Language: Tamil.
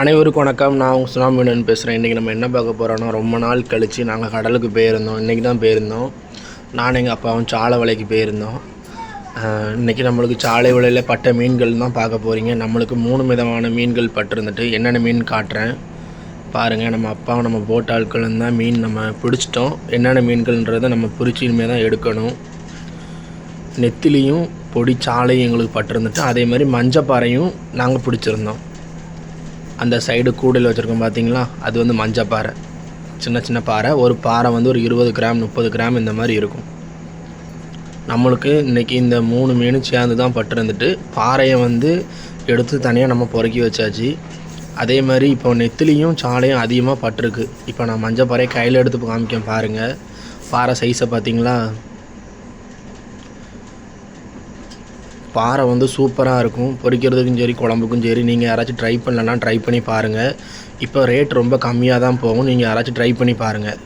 அனைவருக்கும் வணக்கம். நான் உங்கள் சுனாமினன் பேசுகிறேன் இன்றைக்கி நம்ம என்ன பார்க்க போகிறோன்னா ரொம்ப நாள் கழித்து நாங்கள் கடலுக்கு போயிருந்தோம். இன்றைக்கி தான் போயிருந்தோம். நான் எங்கள் அப்பாவும் சாலை வலைக்கு போயிருந்தோம். இன்றைக்கி இன்னைக்கு நம்மளுக்கு சாலை வலையில் பட்ட மீன்கள் தான் பார்க்க போகிறீங்க நம்மளுக்கு மூணு விதமான மீன்கள் பட்டிருந்துட்டு என்னென்ன மீன் காட்டுறேன் பாருங்கள் நம்ம அப்பாவும் நம்ம போட் ஆட்களும் தான் மீன் நம்ம பிடிச்சிட்டோம். என்னென்ன மீன்கள்ன்றதை நம்ம பிடிச்சி இனிமேல் தான் எடுக்கணும். நெத்திலியும் பொடி சாலையும் எங்களுக்கு பட்டிருந்துட்டு அதே மாதிரி மஞ்சப்பாறையும் நாங்கள் பிடிச்சிருந்தோம். அந்த சைடு கூடையில் வச்சுருக்கோம் பார்த்தீங்களா அது வந்து மஞ்சப்பாறை சின்ன சின்ன பாறை. ஒரு பாறை வந்து ஒரு இருபது கிராம் முப்பது கிராம் இந்த மாதிரி இருக்கும். நம்மளுக்கு இன்றைக்கி இந்த மூணு மீனும் சேர்ந்து தான் பட்டிருந்துட்டு பாறையை வந்து எடுத்து தனியாக நம்ம பொறுக்கி வச்சாச்சு. அதே மாதிரி இப்போ நெத்திலியும் சாலையும் அதிகமாக பட்டிருக்கு. இப்போ நான் மஞ்சள் பாறையை கையில் எடுத்து காமிக்கேன் பாருங்கள் பாறை சைஸை பார்த்தீங்களா பாறை வந்து சூப்பராக இருக்கும். பொரிக்கிறதுக்கும் சரி குழம்புக்கும் சரி நீங்கள் யாராச்சும் ட்ரை பண்ணலன்னா ட்ரை பண்ணி பாருங்கள் இப்போ ரேட் ரொம்ப கம்மியாக தான் போகும். நீங்கள் யாராச்சும் ட்ரை பண்ணி பாருங்கள்